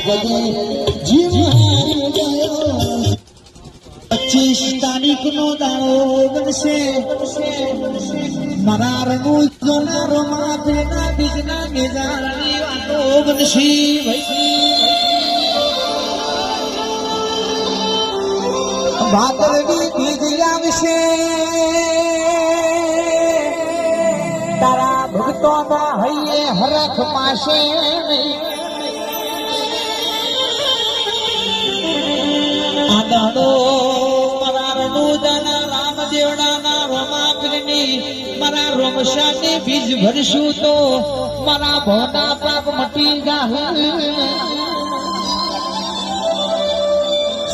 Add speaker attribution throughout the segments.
Speaker 1: કદી જીવ પચીસ તારીખ નો દાડો બનશે મારા રંગુ જોનારો માપેના બીજના મેજાની વાતો બનશે ભાદરવી બીજ આવશે તારા ભક્તોના હૈયે હરખ પાસે આ મારા રોમશાને બીજ ભરશું તો મારા ભોના પાપ મટી જાહે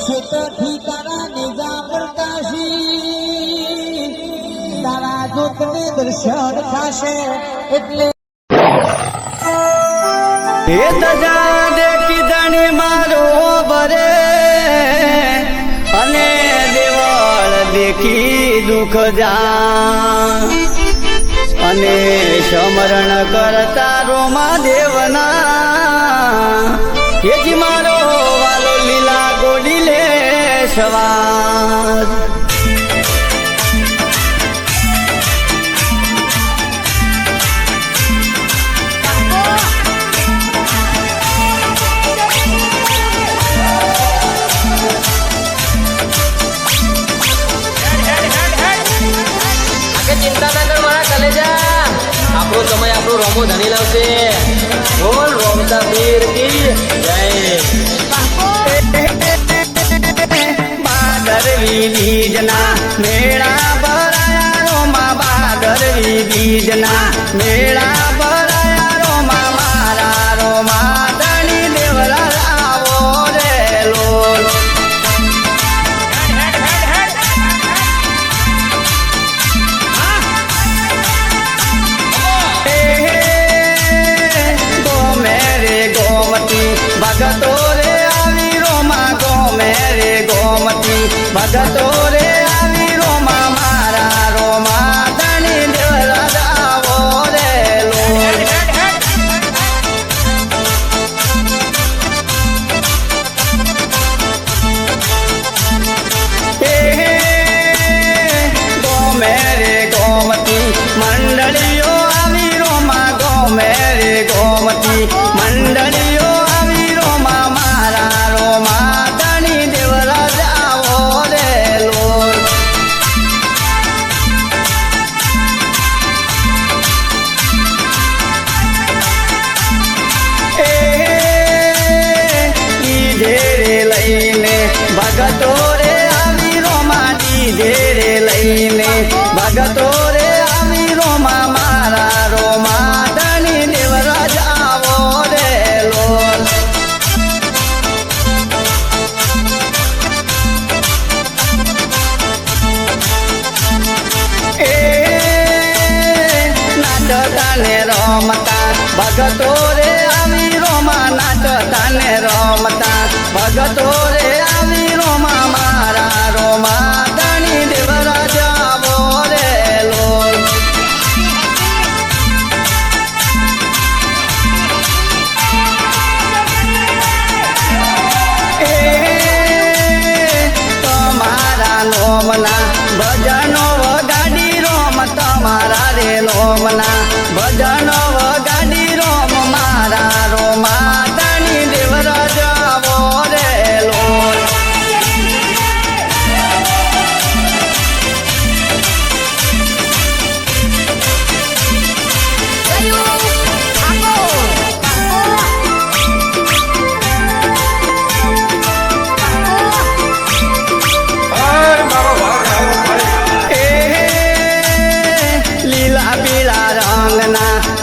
Speaker 1: સુતથી તારા નિજા પ્રકાશી. તારા જોતને દર્શન થશે એટલે
Speaker 2: એ તજા દેખી ધણી મારો દેખી જા અને સમરણ કરતા રોમા દેવના એજી મારો વાલો લીલા ગોડી લે સવાર.
Speaker 3: રોમો ધણી લાવશે બોલ રોમતા વીર કી જય
Speaker 2: બાદરવી બીજના મેળા ભરાયા રોમા બાદર બીજના મેળા ભગતો રે આવી રોમા ગોમે રે ગોમતી. ભગતો રમતા ભગતો રે આવી રોમા નાચતા ને રમતા ભગતો રે આવી રોમા મારા રોમા ધણી દેવરા તમારા નોમના ભજનો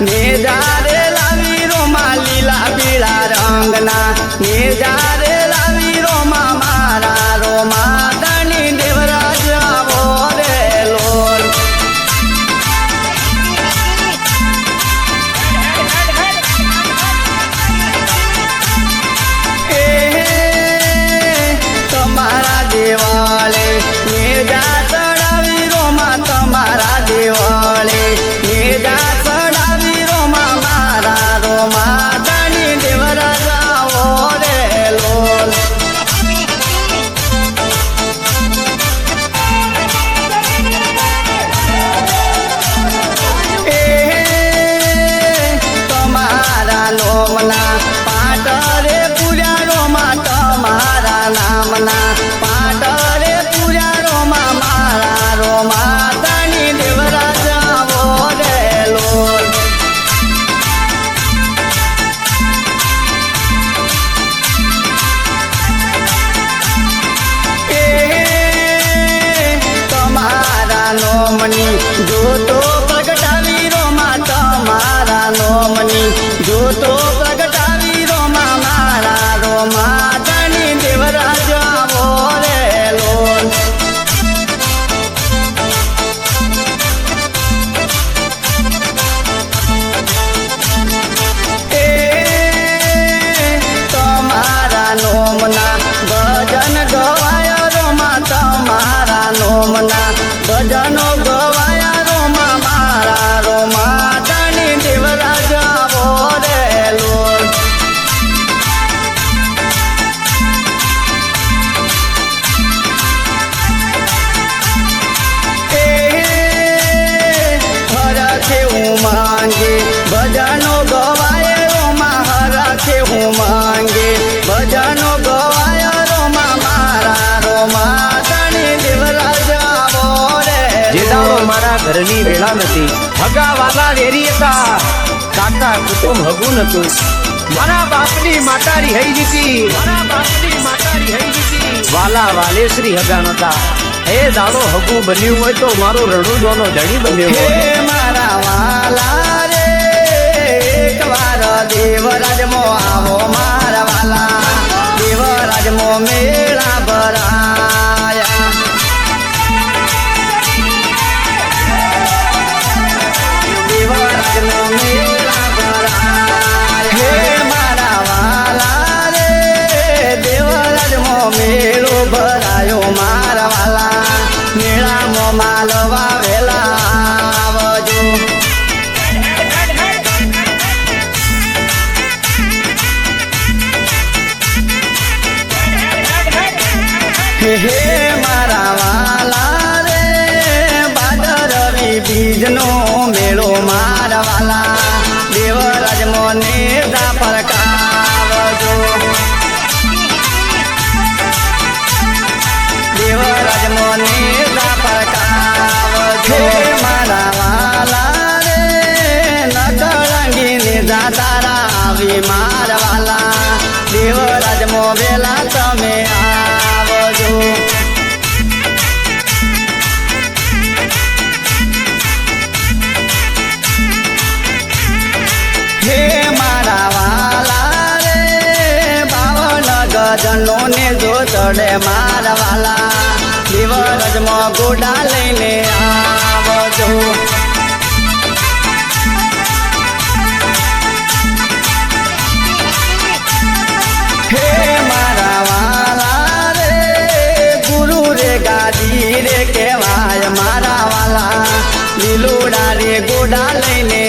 Speaker 3: Me dá ઘરની વેળા નથી. હગા વાલા વેરી હતા કાકા કુટુંબ હગું નતું. મારા બાપની માતારી હઈ દીધી મારા બાપની માતારી હઈ દીધી વાલા વાલેશ્રી હગા નતા. એ દાડો હગું બન્યું હોય તો મારો રણુદોનો ધણી બન્યો હોય.
Speaker 2: મારા વાલા રે એકવાર દેવરાજ મો આવો મારા વાલા. દેવરાજ મો મેળા ભરાયા દેવરાજ મો આવી મારા દેવરાજ મો વેલા તમે આવજો. હે મારા વાલા રે બાવન ગજનો ને જો ચડે મારવાલા. દેવરાજ મો ગોડા લઈને આવજો. રે કહેવાય મારા વાલા. લીલુડા રે ગોડા લઈને